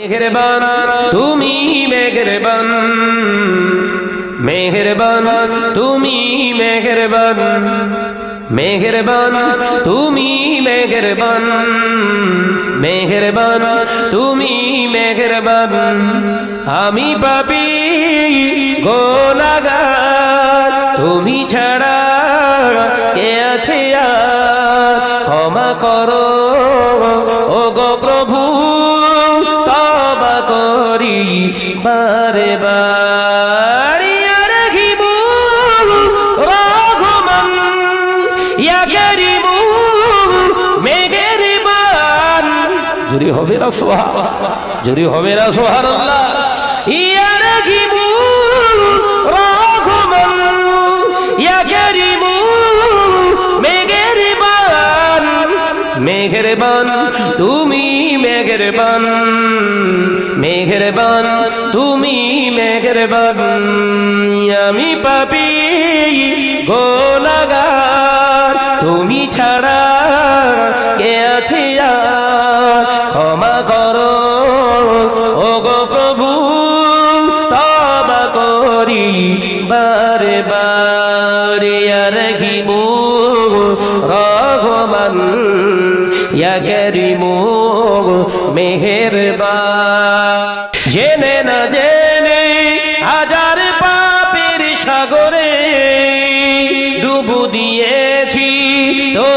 মেহেরবান, তুমি মেহেরবান। মেহেরবান, তুমি মেহেরবান। মেহেরবান, তুমি মেহেরবান। মেহেরবান, তুমি মেহেরবান। আমি পাপি গোলাগার তুমি ছাড়া কে আছে ক্ষমা করো। বারে বারে ইয়া করিমু মেঘের বান জুরি হবে না সোহা জুরি হবে না সোহার ইয়া আমি পাপি। গোলাগার তুমি ছাড়া কে আছে আর? ক্ষমা করো। ও গো প্রভু, তবা করি। বারে বারে আর ঘিমু, রঘমান ইয়া জেনে না জেনে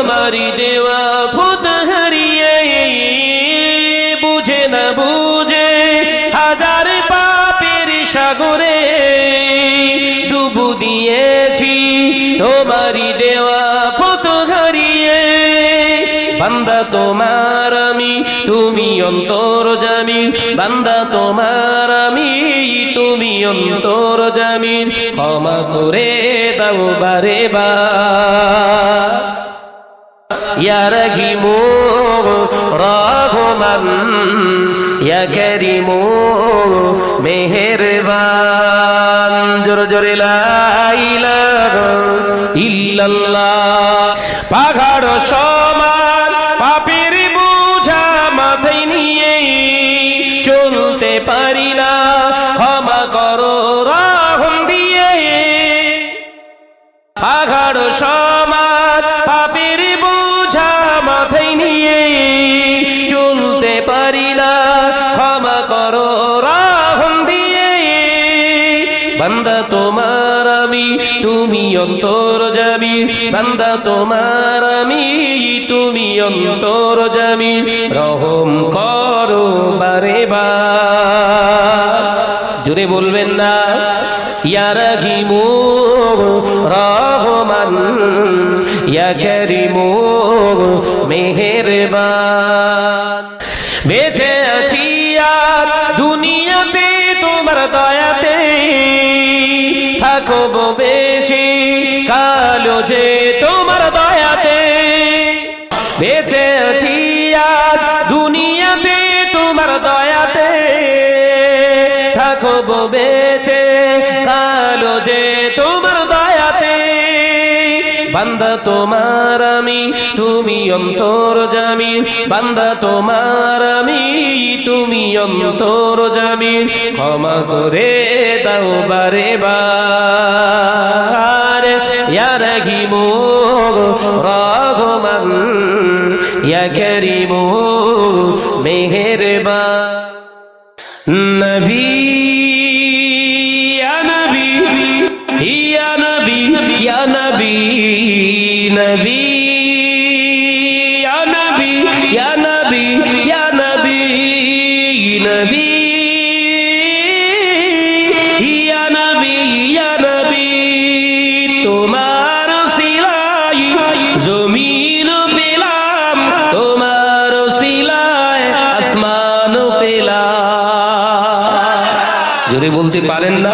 তোমারি দেওয়া খুদ হারিয়ে বুঝে না বুঝে হাজার পাপের সাগরে ডুবু দিয়েছি। তোমারি দেওয়া কত হারিয়ে বান্দা তোমার আমি, তুমি অন্তর জামিন বান্দা তোমার আমি, তুমি অন্তর জামিন ক্ষমা করে দাও বারে বা ইয়ারহিমু রহমান ইয়া করিমু মেহেরবান। জোর জোরে ইল্লাল্লাহ। পাহাড় সমান, পাপের বোঝা মাথায় নিয়ে চলতে পারি বান্দা তোমার আমি, তুমি অন্তর যাবি বান্দা তোমার আমি, তুমি অন্তর যাবি রহম করো বারে বা। জোরে বলবেন না। ইয়ারা ঘিমু রহমান, ইয়া করিমু থাকব বেঁচে, কালো যে তোমার দয়াতে। বেঁচে আছি আর দুনিয়াতে তোমার দয়াতে। থাকব বেঁচে, কালো যে তোমার দয়াতে। বান্দা তোমার আমি, তুমি অন্তর জামিন। বান্দা তোমার আমি, তুমি অন্তর জামিন। ক্ষমা করে দাও বারে বার ইয়া করিমো মেহেরবা নবী ইয়া নবী ইয়া নবী ইয়া নবী নবী।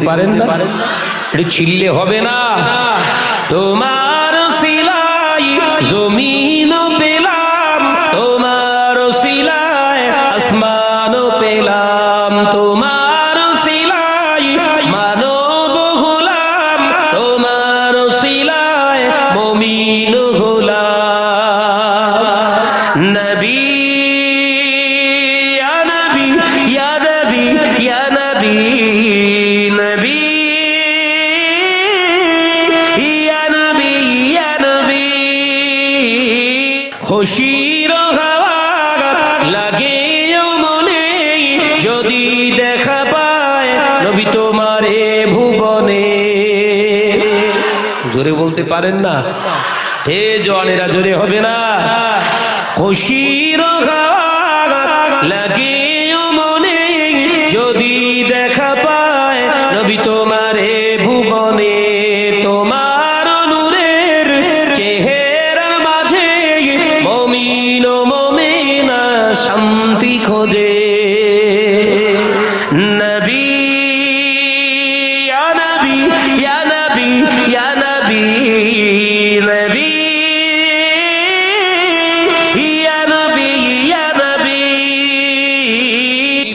বলতে পারেন না একটু ছিললে হবে না। তোমার সিলাই জমিন খুশির লাগে মনে, যদি দেখা পায় নবী তোমারে ভুবনে। জোরে বলতে পারেন না? হে জোয়ানেরা, জোরে হবে না? খুশির হাওয়া